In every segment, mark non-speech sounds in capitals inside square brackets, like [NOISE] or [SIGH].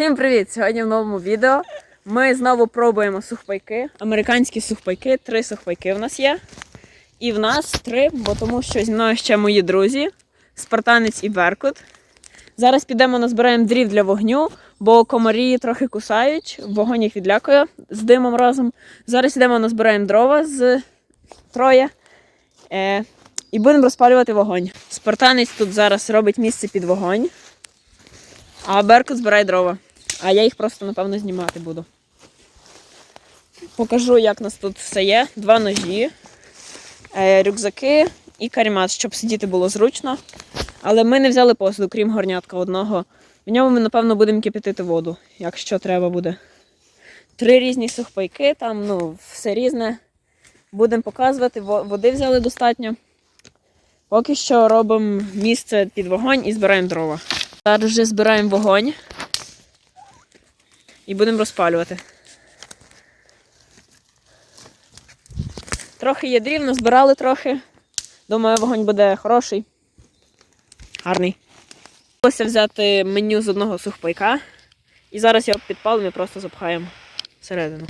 Всім привіт! Сьогодні в новому відео ми знову пробуємо сухпайки. Американські сухпайки. Три сухпайки в нас є. І в нас три, бо тому що зі мною ще мої друзі, спартанець і Беркут. Зараз підемо назбираємо дрів для вогню, бо комарі трохи кусають, вогонь їх відлякує з димом разом. Зараз йдемо назбираємо дрова з троє. Е, і будемо розпалювати вогонь. Спартанець тут зараз робить місце під вогонь. А Беркут збирає дрова. А я їх просто, напевно, знімати буду. Покажу, як у нас тут все є. Два ножі, е, рюкзаки і карімат, щоб сидіти було зручно. Але ми не взяли посуду, крім горнятка одного. В ньому ми, напевно, будемо кипятити воду, якщо треба буде. Три різні сухпайки, там ну, все різне. Будемо показувати, води взяли достатньо. Поки що робимо місце під вогонь і збираємо дрова. Зараз вже збираємо вогонь і будемо розпалювати. Трохи є дрів, назбирали трохи. Думаю, вогонь буде хороший. Гарний. Ось взяти меню з одного сухпайка. І зараз його підпалимо і просто запхаємо всередину.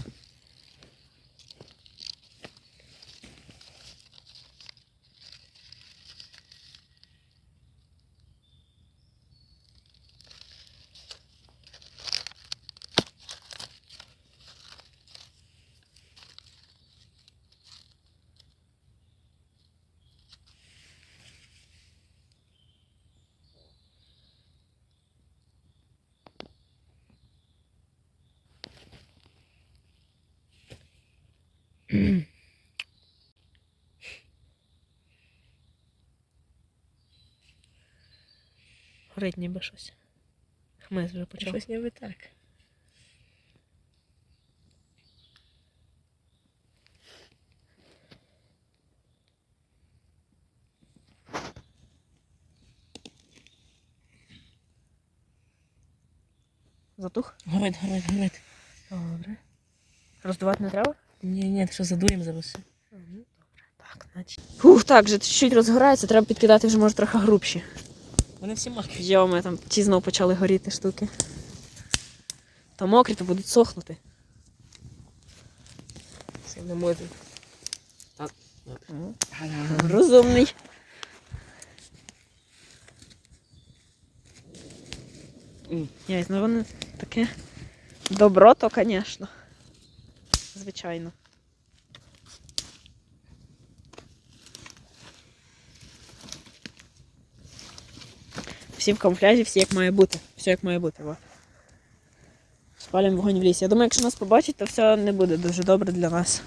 [CLEARS THROAT] Горить ніби щось. Хмиз вже почав. Щось ніби так. Затух? Горить, горить, горить. Добре. Роздувати не треба? Ні, ні, що задуємо зараз. Так, значить. Фух, так, вже чуть-чуть розгорається, треба підкидати вже може трохи грубші. Вони всі мокрі. Йоми, там ті знову почали горіти штуки. Та мокрі, то будуть сохнути. Всі не можуть. Так. Розумний. Ні, ну вони таке добро, то, звісно. Звичайно. Всі в камуфляжі, всі як має бути. Все як має бути. Спалюємо вогонь в лісі. Я думаю, якщо нас побачать, то все не буде дуже добре для нас.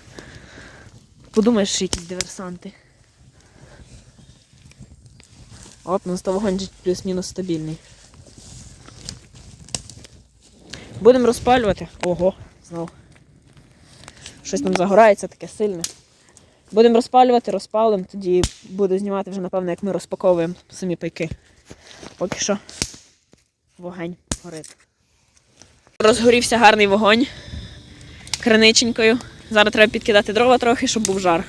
Подумаєш, що якісь диверсанти. От, ну то вогонь плюс-мінус стабільний. Будемо розпалювати. Ого, знов. Щось там загорається таке сильне. Будемо розпалювати, розпалимо, тоді буду знімати вже, напевно, як ми розпаковуємо самі пайки. Поки що вогонь горить. Розгорівся гарний вогонь криниченькою. Зараз треба підкидати дрова трохи, щоб був жар.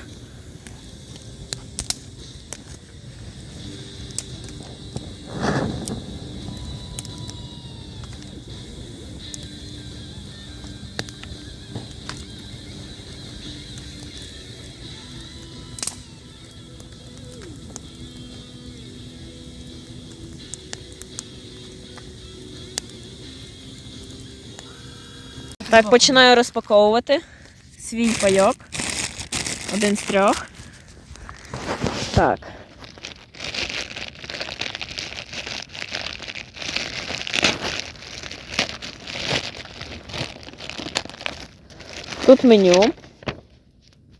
Так, починаю розпаковувати свій пайок. Один з трьох. Так. Тут меню.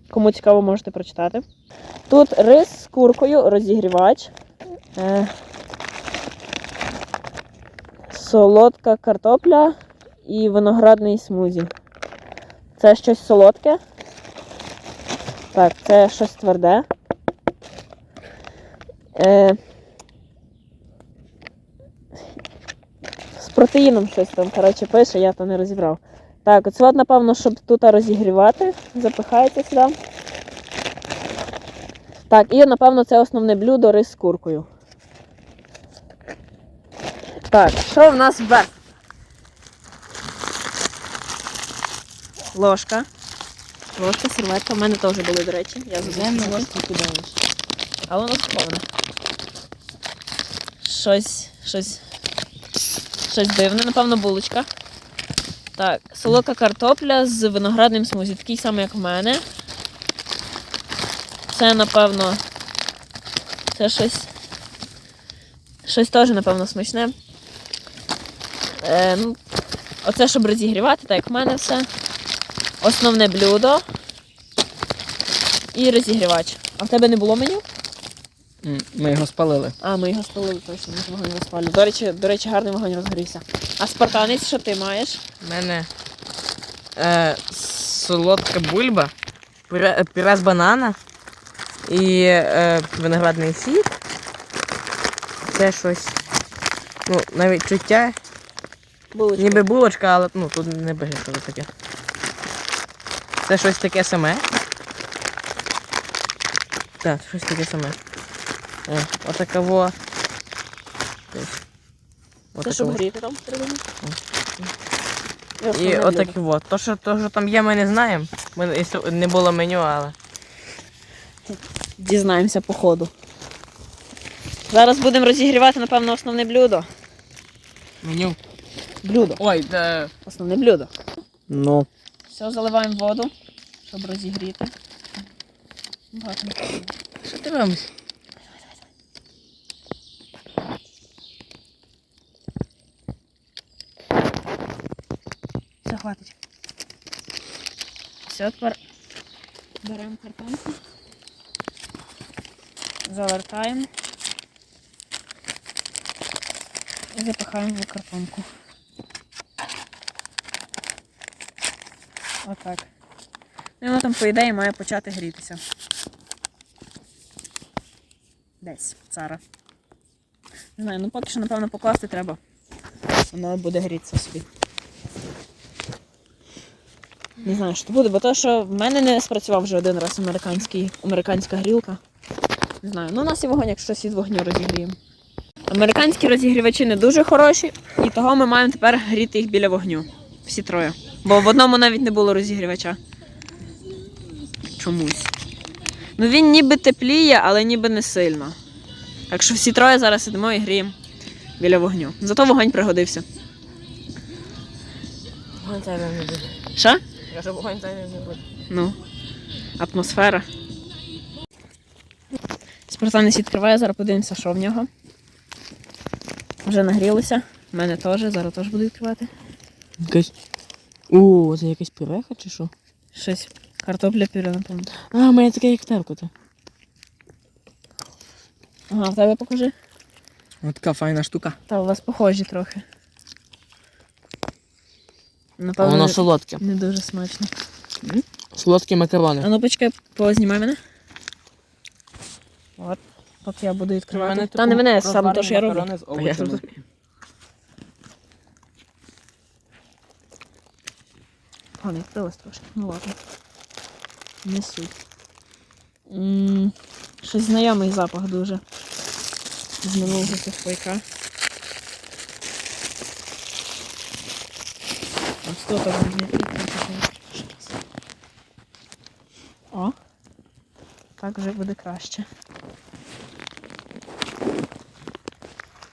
Кому цікаво, можете прочитати. Тут рис з куркою, розігрівач. Е, солодка картопля і виноградний смузі. Це щось солодке. Так, це щось тверде. Е, з протеїном щось там, коротше, пише, я то не розібрав. Так, оце, от, напевно, щоб тут розігрівати. Запихається сюди. Так, і напевно це основне блюдо рис з куркою. Так, що в нас в ложка. Ложка, серветка. У мене теж були, до речі. Я забула. кидаєш. А воно сховане. Щось, щось. Щось дивне, напевно, булочка. Так, солодка картопля з виноградним смузі. Такий самий, як в мене. Це, напевно. Це щось. Щось теж, напевно, смачне. Е, ну, оце, щоб розігрівати, так як в мене все. Основне блюдо. І розігрівач. А в тебе не було меню? Ми його спалили. А, ми його спалили точно, ми ж вогонь розпалювали. До речі, до речі, гарний вогонь розгорівся. А спартанець, що ти маєш? У мене е, солодка бульба, пюре, пюре з банана і е, виноградний сік. Це щось. Ну, навіть чуття. Булочка. Ніби булочка, але ну, тут не бачиш, що це таке. Це щось таке саме. Так, щось таке саме. Е, отаково. Це щоб гріти там всередині? І отакі от. То, що, то, що там є, ми не знаємо. Ми, не було меню, але. Дізнаємося по ходу. Зараз будемо розігрівати, напевно, основне блюдо. Меню. Блюдо. Ой, да. Основне блюдо. Ну. Все, заливаємо воду, щоб розігріти. Багато. Що ти робиш? Все, хватить. Все, тепер беремо картонку. Завертаємо. І запихаємо в картонку. Отак. Ну, і воно там, по ідеї, має почати грітися. Десь, цара. Не знаю, ну поки що, напевно, покласти треба. Воно буде грітися собі. Не знаю, що буде, бо то, що в мене не спрацював вже один раз американський, американська грілка. Не знаю. Ну, у нас і вогонь, якщо щось від вогню розігріємо. Американські розігрівачі не дуже хороші, і того ми маємо тепер гріти їх біля вогню. Всі троє. Бо в одному навіть не було розігрівача. Чомусь. Ну він ніби тепліє, але ніби не сильно. Так що всі троє зараз сидимо і гріємо біля вогню. Зато вогонь пригодився. Вогонь зайвим не буде. Що? Кажу, вогонь зайвим не буде. Ну, атмосфера. Спартанець відкриває, зараз подивимося, що в нього. Вже нагрілося. У мене теж, зараз теж буду відкривати. Якась. О, це якась пюреха чи що? Щось. Картопля пюре, напевно. А, у мене таке як теркота. Ага, в тебе покажи. Ось така файна штука. Та у вас похожі трохи. А Напевно, воно солодке. не дуже смачно. Солодкі макарони. А ну почекай, познімай мене. От, поки я буду відкривати. Та не мене, саме то, що я роблю. макарони з овочами. А, не відкрилась трошки. Ну ладно. Не суть. М, Щось знайомий запах дуже. З минулого сухпайка. Ось тут там є. О. Так вже буде краще.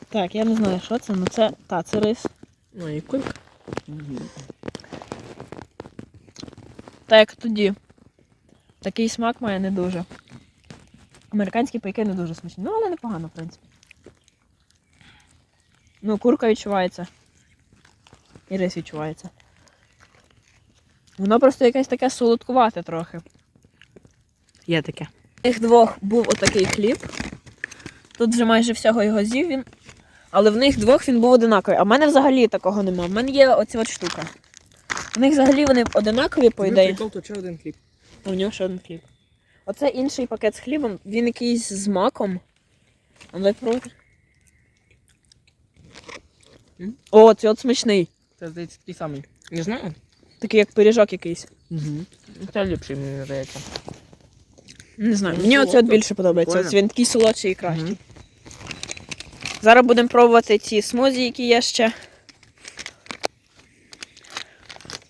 Так, я не знаю, що це, ну це. Та, це рис. Ну і кулька. Так як тоді. Такий смак має не дуже. Американські пайки не дуже смачні. Ну, але непогано, в принципі. Ну, курка відчувається. І рис відчувається. Воно просто якесь таке солодкувате трохи. Є таке. У них двох був отакий хліб. Тут вже майже всього його з'їв він. Але в них двох він був одинаковий. А в мене взагалі такого нема. В мене є оця от штука. У них взагалі вони одинакові, по ідеї. Прикол, то ще один хліб. А в нього ще один хліб. Оце інший пакет з хлібом, він якийсь з маком. А дай пробувати. М? О, цей от смачний. Це здається такий самий. Не знаю. Такий як пиріжок якийсь. Угу. Це ліпший, мені здається. Не знаю. Ну, Мені оце от більше подобається. Прикольно. Ось він такий солодший і кращий. Мгм. Зараз будемо пробувати ці смузі, які є ще.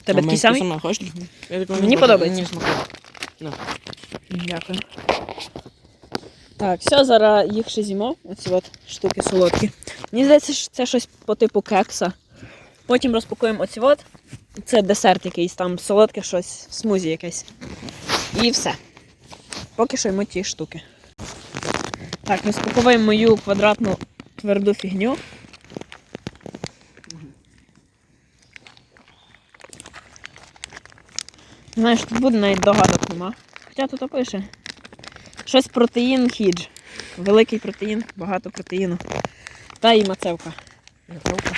Тебе такий самий? Сама, хочеш? Я такого не Мені подобається. Не смакую. Дякую. Так, все, зараз їх ще з'їмо. Оці от штуки солодкі. Мені здається, що це щось по типу кекса. Потім розпакуємо оці от. Це десерт якийсь, там солодке щось, смузі якесь. І все. Поки що йому ті штуки. Так, розпаковуємо мою квадратну тверду фігню. Знаєш, тут буде навіть догадок нема. Хоча тут пише. Щось протеїн хідж. Великий протеїн, багато протеїну. Та і мацевка. Готовка.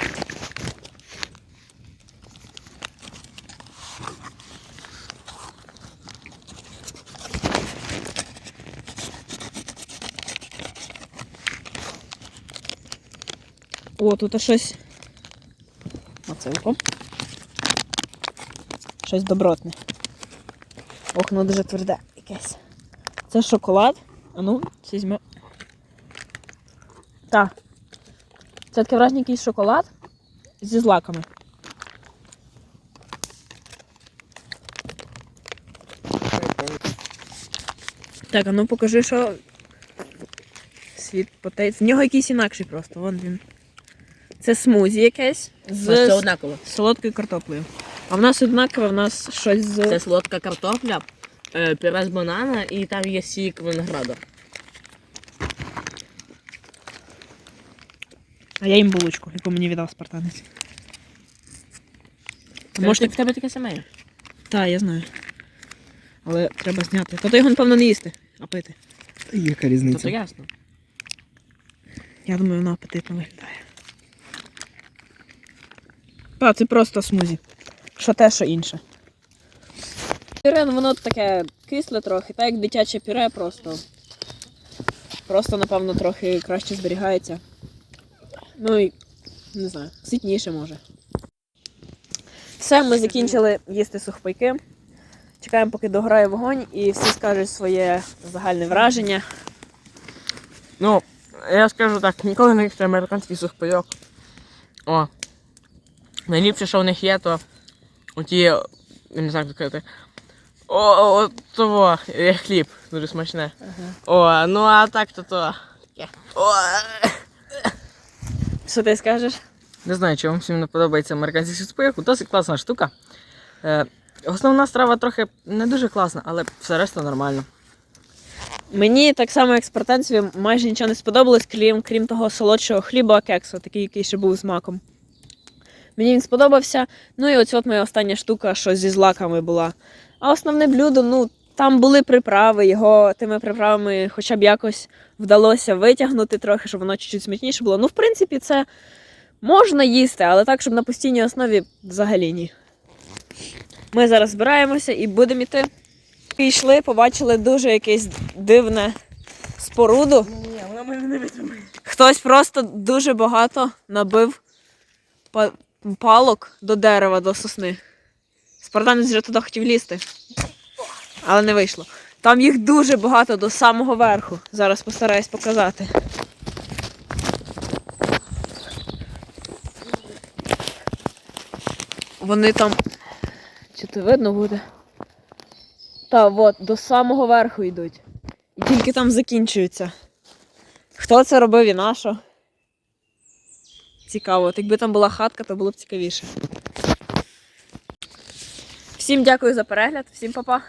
О, тут щось. Мацевко. Щось добротне. Ох, воно дуже тверде якесь. Це шоколад. А ну, візьме. Так. Це таке враження якийсь шоколад зі злаками. Так, а ну покажи, що. Світ потець. В нього якийсь інакший просто. Вон він. Це смузі якесь з Це однаково. солодкою картоплею. А в нас однакове, в нас щось з. Це солодка картопля, е, пюре з банана і там є сік винограду. А я їм булочку, яку мені віддав спартанець. А Може, можете... в тебе таке саме? є? Так, я знаю. Але треба зняти. Та то його, напевно, не їсти, а пити. Яка То, різниця? то ясно. Я думаю, воно апетитно виглядає. Та, це просто смузі. Що те, що інше. Пюре, ну, воно таке кисле трохи, так як дитяче пюре просто. Просто, напевно, трохи краще зберігається. Ну і не знаю, ситніше може. Все, ми закінчили їсти сухпайки. Чекаємо, поки дограє вогонь, і всі скажуть своє загальне враження. Ну, я скажу так, ніколи не їсти американський сухпайок. О. Найліпше, що в них є, то оті, я не знаю, як сказати. О, о, о, того, є хліб, дуже смачне. О, ну а так то то. О, Що ти скажеш? Не знаю, чи вам всім не подобається американський сухпайок. Досить класна штука. Е, основна страва трохи не дуже класна, але все решта нормально. Мені так само, як спартанцеві, майже нічого не сподобалось, крім, крім того солодшого хліба кексу, такий, який ще був з маком. Мені він сподобався. Ну і оце от моя остання штука, що зі злаками була. А основне блюдо, ну, там були приправи, його тими приправами хоча б якось вдалося витягнути трохи, щоб воно чуть-чуть смачніше було. Ну, в принципі, це можна їсти, але так, щоб на постійній основі взагалі ні. Ми зараз збираємося і будемо йти. Пішли, побачили дуже якесь дивне споруду. Ні, вона мене не. Хтось просто дуже багато набив палок до дерева, до сосни. Спартанець вже туди хотів лізти, але не вийшло. Там їх дуже багато до самого верху. Зараз постараюсь показати. Вони там. Чи то видно буде? Та от, до самого верху йдуть. І тільки там закінчуються. Хто це робив і на що? Цікаво. От якби там була хатка, то було б цікавіше. Всім дякую за перегляд, всім па-па.